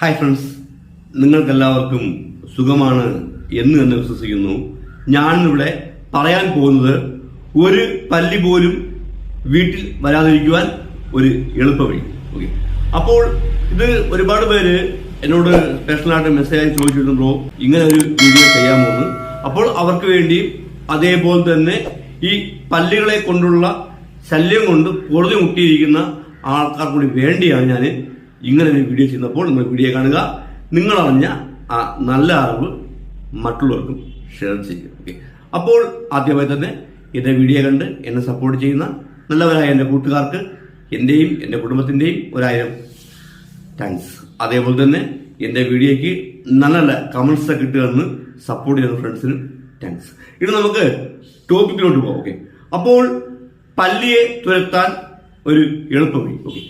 Hi friends നിങ്ങൾക്കെല്ലാവർക്കും സുഖമാണ് എന്ന് തന്നെ വിശ്വസിക്കുന്നു. ഞാൻ ഇവിടെ പറയാൻ പോകുന്നത് ഒരു പല്ലി പോലും വീട്ടിൽ വരാതിരിക്കുവാൻ ഒരു എളുപ്പവഴി. ഓക്കെ അപ്പോൾ ഇത് ഒരുപാട് പേര് എന്നോട് സ്പെഷ്യലായിട്ട് മെസ്സേജ് ചോദിച്ചിട്ടുണ്ടോ ഇങ്ങനെ ഒരു വീഡിയോ ചെയ്യാമോ എന്ന് അപ്പോൾ അവർക്ക് വേണ്ടി അതേപോലെ തന്നെ ഈ പല്ലികളെ കൊണ്ടുള്ള ശല്യം കൊണ്ട് പൊറുതി മുട്ടിയിരിക്കുന്ന ആൾക്കാർ കൂടി വേണ്ടിയാണ് ഞാൻ ഇങ്ങനെ ഒരു വീഡിയോ ചെയ്യുന്നപ്പോൾ നിങ്ങൾ വീഡിയോ കാണുക. നിങ്ങളറിഞ്ഞ ആ നല്ല അറിവ് മറ്റുള്ളവർക്കും ഷെയർ ചെയ്യുക. ഓക്കെ അപ്പോൾ ആദ്യമായി തന്നെ എന്റെ വീഡിയോ കണ്ട് എന്നെ സപ്പോർട്ട് ചെയ്യുന്ന നല്ലവരായ എന്റെ കൂട്ടുകാർക്ക് എന്റെയും എന്റെ കുടുംബത്തിന്റെയും ഒരായിരം താങ്ക്സ് അതേപോലെ തന്നെ എന്റെ വീഡിയോയ്ക്ക് നല്ല നല്ല കമൻസ് ഒക്കെ കിട്ടുകയെന്ന് സപ്പോർട്ട് ചെയ്യുന്ന ഫ്രണ്ട്സിനും താങ്ക്സ് ഇനി നമുക്ക് ടോപ്പിക്കിലോട്ട് പോകാം ഓക്കെ അപ്പോൾ പല്ലിയെ തുരത്താൻ ഒരു എളുപ്പവഴി. ഓക്കെ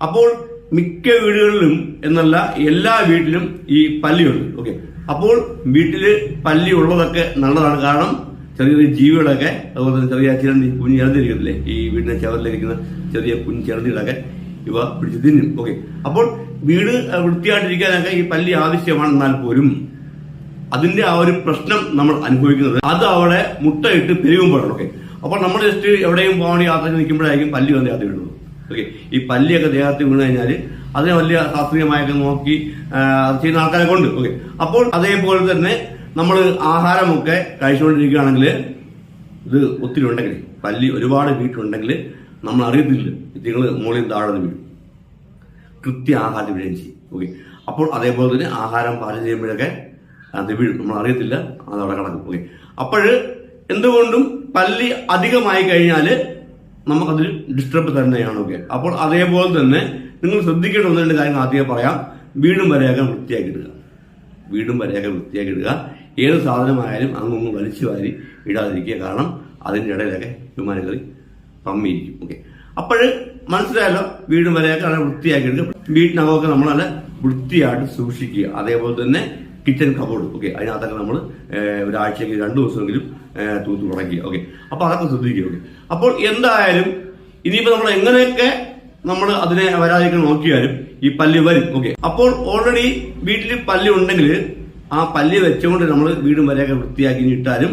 അപ്പോൾ മിക്ക വീടുകളിലും എന്നല്ല എല്ലാ വീട്ടിലും ഈ പല്ലിയുണ്ട്. ഓക്കെ അപ്പോൾ വീട്ടിൽ പല്ലി ഉള്ളതൊക്കെ നല്ലതാണ്. കാരണം ചെറിയ ചെറിയ ജീവികളൊക്കെ അതുപോലെ തന്നെ ചെറിയ ചിരണ്ടി കുഞ്ഞ് ചിരണ്ടിരിക്കത്തില്ലേ ഈ വീടിന്റെ ചവറിലിരിക്കുന്ന ചെറിയ കുഞ്ഞ് ചിരണ്ടികളൊക്കെ ഇവ പിടിച്ച് തിന്നും. ഓക്കെ അപ്പോൾ വീട് വൃത്തിയായിട്ടിരിക്കാനൊക്കെ ഈ പല്ലി ആവശ്യമാണ് ആവശ്യമാണെന്നാൽ പോലും അതിന്റെ ആ ഒരു പ്രശ്നം നമ്മൾ അനുഭവിക്കുന്നത് അത് അവിടെ മുട്ടയിട്ട് പെരുകുമ്പോഴാണ്. ഓക്കെ അപ്പോൾ നമ്മൾ ജസ്റ്റ് എവിടെയും പോകാൻ യാത്ര നിൽക്കുമ്പോഴായിരിക്കും പല്ലി വന്ന് യാത്ര വീഴുന്നത് ഓക്കെ ഈ പല്ലിയൊക്കെ ദേഹത്ത് വീണ് കഴിഞ്ഞാൽ അതിനെ വലിയ ശാസ്ത്രീയമായൊക്കെ നോക്കി ചെയ്യുന്ന ആൾക്കാരെ കൊണ്ട് ഓക്കെ അപ്പോൾ അതേപോലെ തന്നെ നമ്മൾ ആഹാരമൊക്കെ കഴിച്ചുകൊണ്ടിരിക്കുകയാണെങ്കിൽ ഇത് ഒത്തിരി ഉണ്ടെങ്കിൽ പല്ലി ഒരുപാട് വീട്ടിലുണ്ടെങ്കിൽ നമ്മൾ അറിയത്തില്ല. നിങ്ങൾ മുകളിൽ താഴെ വീഴും. കൃത്യ ആഹാരം വീഴുകയും ചെയ്യും. ഓക്കെ അപ്പോൾ അതേപോലെ തന്നെ ആഹാരം പാചകം ചെയ്യുമ്പോഴൊക്കെ അത് വീഴും. നമ്മൾ അറിയത്തില്ല. അത് അവിടെ കിടക്കും. ഓക്കെ അപ്പോൾ എന്തുകൊണ്ടും പല്ലി അധികമായി കഴിഞ്ഞാൽ നമുക്കതിൽ ഡിസ്റ്റർബ് തന്നെയാണ് ഓക്കെ അപ്പോൾ അതേപോലെ തന്നെ നിങ്ങൾ ശ്രദ്ധിക്കേണ്ട ഒന്ന് രണ്ട് കാര്യങ്ങൾ ആദ്യം പറയാം. വീടും വരെയൊക്കെ വൃത്തിയാക്കി ഇടുക വീടും വരെയൊക്കെ വൃത്തിയാക്കി ഇടുക ഏത് സാധനമായാലും അങ്ങൊന്നും വലിച്ചു വാരി ഇടാതിരിക്കുക കാരണം അതിന്റെ ഇടയിലൊക്കെ വിമാനങ്ങൾ പമ്മിയിരിക്കും ഓക്കെ അപ്പോൾ മനസ്സിലായല്ലോ? വീടും വരെയൊക്കെ നല്ല വൃത്തിയാക്കി എടുക്കുക വീട്ടിനകമൊക്കെ നല്ല വൃത്തിയായിട്ട് സൂക്ഷിക്കുക. അതേപോലെ തന്നെ കിച്ചൺ കബോർഡ് ഓക്കെ അതിനകത്തൊക്കെ നമ്മൾ ഒരാഴ്ചയ്ക്ക് രണ്ടു ദിവസമെങ്കിലും തൂത്ത് തുടങ്ങി. ഓക്കെ അപ്പോൾ അതൊക്കെ ശ്രദ്ധിക്കുക. ഓക്കെ അപ്പോൾ എന്തായാലും ഇനിയിപ്പോൾ നമ്മൾ എങ്ങനെയൊക്കെ നമ്മൾ അതിനെ വരാതിരിക്കാൻ നോക്കിയാലും ഈ പല്ല് വരും. ഓക്കെ അപ്പോൾ ഓൾറെഡി വീട്ടിൽ പല്ല് ഉണ്ടെങ്കിൽ ആ പല്ല് വെച്ചുകൊണ്ട് നമ്മൾ വീടും വരെയൊക്കെ വൃത്തിയാക്കി ഇട്ടാലും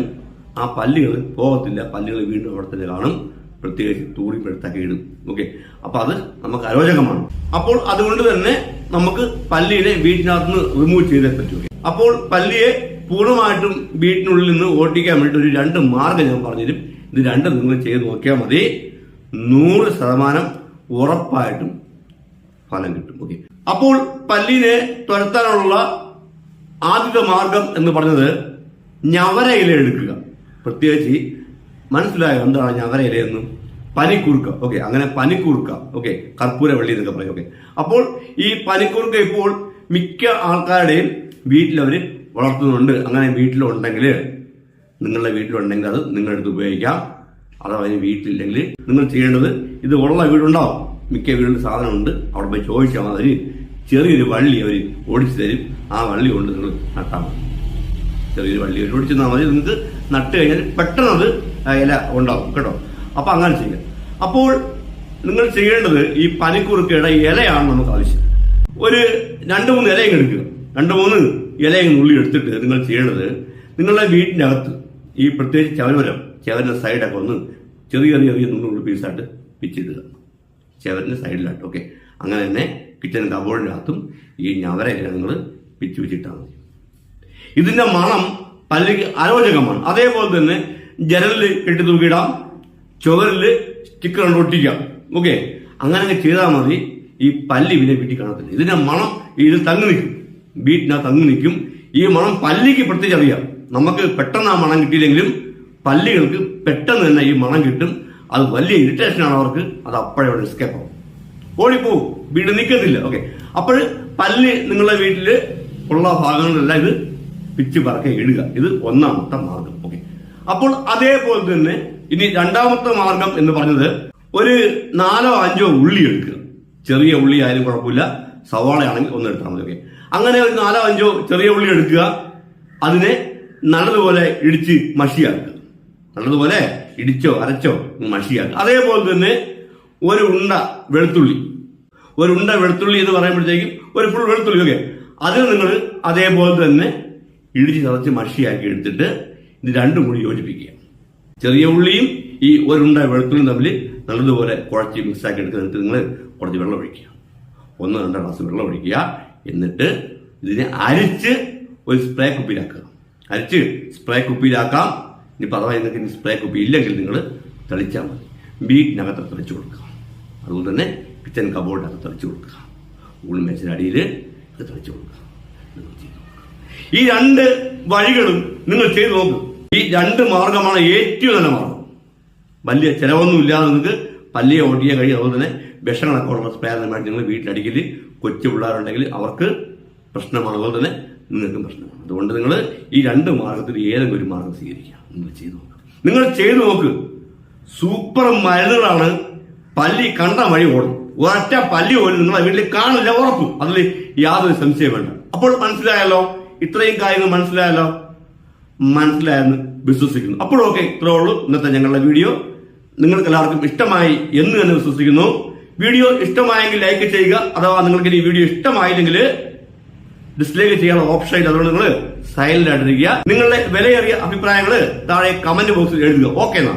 ആ പല്ലുകൾ പോകത്തില്ല. പല്ലുകൾ വീണ്ടും അവിടെ തന്നെ കാണും. പ്രത്യേകിച്ച് തൂറിപ്പെടുത്തൊക്കെ ഇടും. ഓക്കെ അപ്പൊ അത് നമുക്ക് അരോചകമാണ് അപ്പോൾ അതുകൊണ്ട് തന്നെ നമുക്ക് പല്ലിയെ വീട്ടിനകത്ത് നിന്ന് റിമൂവ് ചെയ്തേ പറ്റൂ. അപ്പോൾ പല്ലിയെ പൂർണമായിട്ടും വീട്ടിനുള്ളിൽ നിന്ന് ഓട്ടിക്കാൻ വേണ്ടി ഒരു രണ്ട് മാർഗം ഞാൻ പറഞ്ഞുതരും. ഇത് രണ്ടും നിങ്ങൾ ചെയ്ത് നോക്കിയാൽ മതി. നൂറ് ശതമാനം ഉറപ്പായിട്ടും ഫലം കിട്ടും. ഓക്കെ അപ്പോൾ പല്ലിനെ തുരത്താനുള്ള ആദ്യത്തെ മാർഗം എന്ന് പറഞ്ഞത് ഞവര ഇല എടുക്കുക. പ്രത്യേകിച്ച് മനസ്സിലായോ എന്താണ് ഞവര ഇലയെന്ന് പനിക്കുറുക്ക ഓക്കെ അങ്ങനെ പനിക്കുറുക്ക ഓക്കെ കർപ്പൂര വെള്ളി എന്നൊക്കെ പറയും. ഓക്കെ അപ്പോൾ ഈ പനിക്കുറുക്ക ഇപ്പോൾ മിക്ക ആൾക്കാരുടെയും വീട്ടിലവർ വളർത്തുന്നുണ്ട്. അങ്ങനെ വീട്ടിലുണ്ടെങ്കിൽ നിങ്ങളുടെ വീട്ടിലുണ്ടെങ്കിൽ അത് നിങ്ങളെടുത്ത് ഉപയോഗിക്കാം. അഥവാ അതിന് വീട്ടിലില്ലെങ്കിൽ നിങ്ങൾ ചെയ്യേണ്ടത് ഇത് ഉള്ള വീടുണ്ടാവും മിക്ക വീടുകളിൽ സാധനമുണ്ട്. അവിടെ പോയി ചോദിച്ചാൽ മതി. ചെറിയൊരു വള്ളി അവർ ഓടിച്ചു തരും. ആ വള്ളി കൊണ്ട് നിങ്ങൾ നട്ടാൽ മതി. ചെറിയൊരു വള്ളി അവർ ഓടിച്ചു തന്നാൽ മതി. നിങ്ങൾക്ക് നട്ട് കഴിഞ്ഞാൽ പെട്ടെന്ന് അത് ഇല ഉണ്ടാവും കേട്ടോ. അപ്പോൾ അങ്ങനെ ചെയ്യുക അപ്പോൾ നിങ്ങൾ ചെയ്യേണ്ടത് ഈ പനിക്കുറുക്കയുടെ ഇലയാണ് നമുക്ക് ആവശ്യം. ഒരു രണ്ട് മൂന്ന് ഇലയും എടുക്കുക. രണ്ട് മൂന്ന് ഇലയും ഉള്ളി എടുത്തിട്ട് നിങ്ങൾ ചെയ്യേണ്ടത് നിങ്ങളുടെ വീടിന്റെ അകത്ത് ഈ പ്രത്യേകിച്ച് ചവരമരം ചവരിന്റെ സൈഡൊക്കെ ഒന്ന് ചെറിയ ചെറിയ ചെറിയ നുള്ളുള്ള പീസായിട്ട് പിച്ചിടുക ചവരിന്റെ സൈഡിലായിട്ട് ഓക്കെ അങ്ങനെ തന്നെ കിച്ചൺ കബോർഡിനകത്തും ഈ ഞവര ഇല നിങ്ങൾ പിച്ച് വെച്ചിട്ടാൽ മതി. ഇതിന്റെ മണം പല്ലിക്ക് അരോചകമാണ്. അതേപോലെ തന്നെ ജനലിൽ കെട്ടി തൂക്കിയിടാം ചുവരിൽ സ്റ്റിക്കർ കൊണ്ട് ഒട്ടിക്കാം ഓക്കെ അങ്ങനെ ചെയ്താൽ മതി. ഈ പല്ലി പിന്നെ വീട്ടിൽ കാണത്തില്ല. ഇതിന്റെ മണം ഇതിൽ തങ്ങി നിൽക്കും. വീട്ടിനകത്ത് തങ്ങി നിൽക്കും. ഈ മണം പല്ലിക്ക് പ്രത്യേകിച്ച് അറിയാം. നമുക്ക് പെട്ടെന്ന് ആ മണം കിട്ടിയില്ലെങ്കിലും പല്ലികൾക്ക് പെട്ടെന്ന് തന്നെ ഈ മണം കിട്ടും. അത് വലിയ ഇറിറ്റേഷൻ ആണ് അവർക്ക്. അത് അപ്പോഴേ അവിടെ എസ്കേപ്പ് ആവും. ഓടിപ്പോവും വീട് നിൽക്കത്തില്ല. ഓക്കെ അപ്പോൾ പല്ല് നിങ്ങളുടെ വീട്ടിൽ ഉള്ള ഭാഗങ്ങളിലെല്ലാം ഇത് പിച്ച് പറക്കെ ഇടുക. ഇത് ഒന്നാമത്തെ മാർഗം. ഓക്കെ അപ്പോൾ അതേപോലെ തന്നെ ഇനി രണ്ടാമത്തെ മാർഗം എന്ന് പറഞ്ഞത് ഒരു നാലോ അഞ്ചോ ഉള്ളി എടുക്കുക. ചെറിയ ഉള്ളി ആയാലും കുഴപ്പമില്ല. സവാള ആണെങ്കിൽ ഒന്ന് എടുത്താൽ മതി. ഓക്കെ അങ്ങനെ ഒരു നാലോ അഞ്ചോ ചെറിയ ഉള്ളി എടുക്കുക. അതിനെ നല്ലതുപോലെ ഇടിച്ച് മഷിയാക്കുക. നല്ലതുപോലെ ഇടിച്ചോ അരച്ചോ മഷിയാക്കുക. അതേപോലെ തന്നെ ഒരു ഉണ്ട വെളുത്തുള്ളി. ഒരു ഉണ്ട വെളുത്തുള്ളി എന്ന് പറയുമ്പോഴത്തേക്കും ഒരു ഫുൾ വെളുത്തുള്ളി ഒക്കെ അതിൽ നിങ്ങൾ അതേപോലെ തന്നെ ഇടിച്ച് ചതച്ച് മഷിയാക്കി എടുത്തിട്ട് ഇത് രണ്ടും കൂടി യോജിപ്പിക്കുക. ചെറിയ ഉള്ളിയും ഈ ഒരുണ്ട വെളുത്തുള്ളിയും തമ്മിൽ നല്ലതുപോലെ കുഴച്ച് മിക്സാക്കി എടുക്കുന്നിട്ട് നിങ്ങൾ കുറച്ച് വെള്ളം ഒഴിക്കുക. ഒന്ന് രണ്ട് ഗ്ലാസ് വെള്ളം ഒഴിക്കുക. എന്നിട്ട് ഇതിനെ അരിച്ച് ഒരു സ്പ്രേ കുപ്പിയിലാക്കുക. അരിച്ച് സ്പ്രേ കുപ്പിയിലാക്കാം. ഇനി പറഞ്ഞു നിങ്ങൾക്ക് ഇനി സ്പ്രേ കുപ്പി ഇല്ലെങ്കിൽ നിങ്ങൾ തെളിച്ചാൽ മതി. വീട്ടിനകത്ത് തെളിച്ചു കൊടുക്കുക. അതുപോലെ തന്നെ കിച്ചൺ കബോർഡിനകത്ത് തെളിച്ചു കൊടുക്കുക. ഊണുമേച്ചിന്റെ അടിയിൽ ഇത് തെളിച്ചു കൊടുക്കുക. ഈ രണ്ട് വഴികളും നിങ്ങൾ ചെയ്തു നോക്കും. ഈ രണ്ട് മാർഗമാണ് ഏറ്റവും നല്ല മാർഗം. വലിയ ചിലവൊന്നും ഇല്ലാതെ നിങ്ങൾക്ക് പല്ലിയെ ഓടിക്കാൻ കഴിയും അതുപോലെ തന്നെ വിഷങ്ങളൊക്കെ ഉള്ള സ്പ്രേ നന്നായിട്ട് നിങ്ങൾ വീട്ടിലടിക്കൽ കൊച്ചു പിള്ളേരുണ്ടെങ്കിൽ അവർക്ക് പ്രശ്നമാണ്. അതുപോലെ തന്നെ നിങ്ങൾക്കും പ്രശ്നമാണ്. അതുകൊണ്ട് നിങ്ങൾ ഈ രണ്ട് മാർഗത്തിൽ ഏതെങ്കിലും ഒരു മാർഗം സ്വീകരിക്കുക. നിങ്ങൾ ചെയ്തു നോക്കുക നിങ്ങൾ ചെയ്തു നോക്ക്. സൂപ്പർ മരുന്നുകളാണ് പല്ലി കണ്ട വഴി ഓടും. ഒരൊറ്റ പല്ലി പോലും നിങ്ങളെ വീട്ടിൽ കാണില്ല ഉറപ്പും. അതിൽ യാതൊരു സംശയം വേണ്ട. അപ്പോൾ മനസ്സിലായല്ലോ? ഇത്രയും കാര്യങ്ങൾ മനസ്സിലായല്ലോ? മനസ്സിലായെന്ന് വിശ്വസിക്കുന്നു. അപ്പോഴൊക്കെ ഇത്രേ ഉള്ളൂ. ഇന്നത്തെ ഞങ്ങളുടെ വീഡിയോ. നിങ്ങൾക്ക് എല്ലാവർക്കും ഇഷ്ടമായി എന്ന് തന്നെ വിശ്വസിക്കുന്നു. വീഡിയോ ഇഷ്ടമായെങ്കിൽ ലൈക്ക് ചെയ്യുക അഥവാ നിങ്ങൾക്ക് ഈ വീഡിയോ ഇഷ്ടമായില്ലെങ്കിൽ ഡിസ്ലൈക്ക് ചെയ്യാനുള്ള ഓപ്ഷൻ ഇല്ല. അതുകൊണ്ട് നിങ്ങൾ സൈലന്റ് ആയിട്ടിരിക്കുക. നിങ്ങളുടെ വിലയേറിയ അഭിപ്രായങ്ങൾ താഴെ കമന്റ് ബോക്സിൽ എഴുതുക. ഓക്കെ എന്നാ?